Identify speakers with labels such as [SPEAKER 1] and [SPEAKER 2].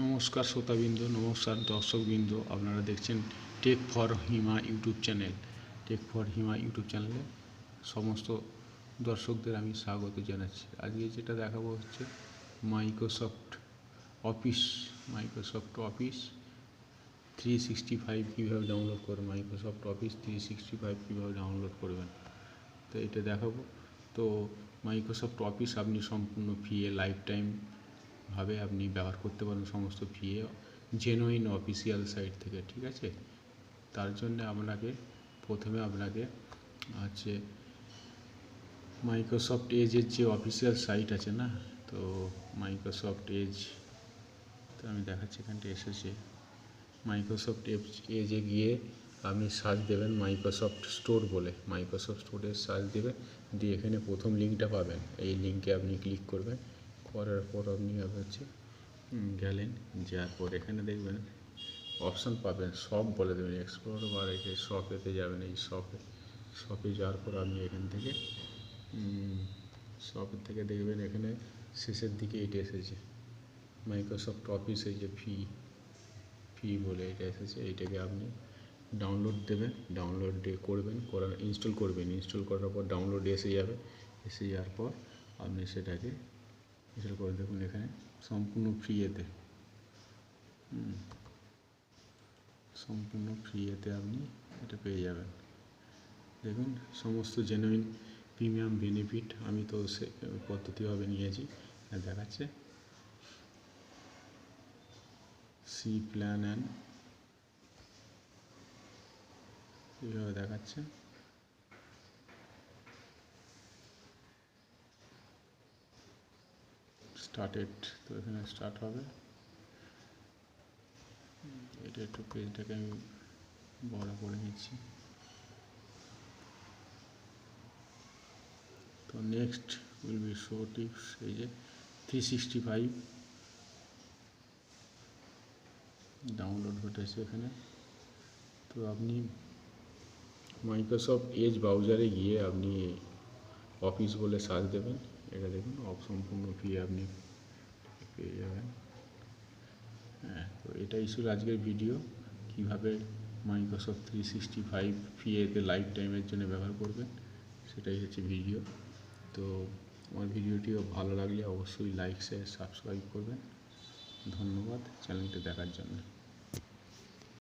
[SPEAKER 1] নমস্কার শ্রোতাবৃন্দ, নমস্কার দর্শকবৃন্দ। আপনারা দেখছেন tech for Hima YouTube channel tech for Hima YouTube চ্যানেলে সমস্ত দর্শকদের আমি স্বাগত জানাচ্ছি। আজকে যেটা দেখাবো হচ্ছে Microsoft office Microsoft office three sixty five কীভাবে ডাউনলোড করবেন Microsoft office three sixty five কীভাবে ডাউনলোড করবেন। তো এটা দেখাবো। তো মাইক্রোসফট অফিস আপনি সম্পূর্ণ ফ্রি লাইফ টাইম ভাবে আপনি ব্যবহার করতে পারেন সমস্ত ফ্রি জেনুইন অফিসিয়াল সাইট থেকে, ঠিক আছে? তার জন্য আপনাকে প্রথমে আপনাকে হচ্ছে মাইক্রোসফট এজের যে অফিসিয়াল সাইট আছে না, তো মাইক্রোসফট এজ তো আমি দেখাচ্ছি এখানটা এসেছে। মাইক্রোসফট এজে গিয়ে আপনি সার্চ দেবেন মাইক্রোসফট স্টোর বলে। মাইক্রোসফট স্টোরের সার্চ দেবেন দিয়ে এখানে প্রথম লিঙ্কটা পাবেন। এই লিঙ্কে আপনি ক্লিক করবেন। করার পর আপনি হচ্ছে গেলেন, যাওয়ার পর এখানে দেখবেন অপশান পাবেন, সব বলে দেবেন এক্সপ্লোর বা রেখে শপেতে যাবেন, এই শপে শপে যাওয়ার পর আপনি এখান থেকে শপের থেকে দেখবেন এখানে শেষের দিকে এটা এসেছে। মাইক্রোসফট অফিসে যে ফি ফি বলে এটা এসেছে, এইটাকে আপনি ডাউনলোড দেবেন ডাউনলোড করবেন, করার ইনস্টল করবেন। ইনস্টল করার পর ডাউনলোড এসে যাবে, এসে যাওয়ার পর আপনি সেটাকে ইনস্টল করে দেখুন এখানে, সম্পূর্ণ ফ্রি এতে। সম্পূর্ণ ফ্রি এতে আপনি এটা পেয়ে যাবেন। দেখুন, সমস্ত জেনুইন প্রিমিয়াম বেনিফিট আমি তো সে পদ্ধতিভাবে নিয়েছি। দেখাচ্ছে। সি প্ল্যান অ্যান্ড এইভাবে দেখাচ্ছে। স্টার্টেড তো এখানে স্টার্ট হবে। এটা একটু পেজটাকে আমি বড় করে নিচ্ছি। তো next will be show tips এই যে থ্রি সিক্সটি ফাইভ ডাউনলোড ঘটেছে এখানে। তো আপনি মাইক্রোসফট এজ ব্রাউজারে গিয়ে আপনি অফিস বলে সার্চ দেবেন। এটা দেখুন অফ সম্পূর্ণ ফি আপনি পেয়ে যাবেন। হ্যাঁ তো এটাই ছিল আজকের ভিডিও কীভাবে মাইক্রোসফট থ্রি সিক্সটি ফাইভ ফিএতে লাইফ টাইমের জন্য ব্যবহার করবেন, সেটাই হচ্ছে ভিডিও তো আমার ভিডিওটিও ভালো লাগলে অবশ্যই লাইক শেয়ার সাবস্ক্রাইব করবেন। ধন্যবাদ চ্যানেলটি দেখার জন্য।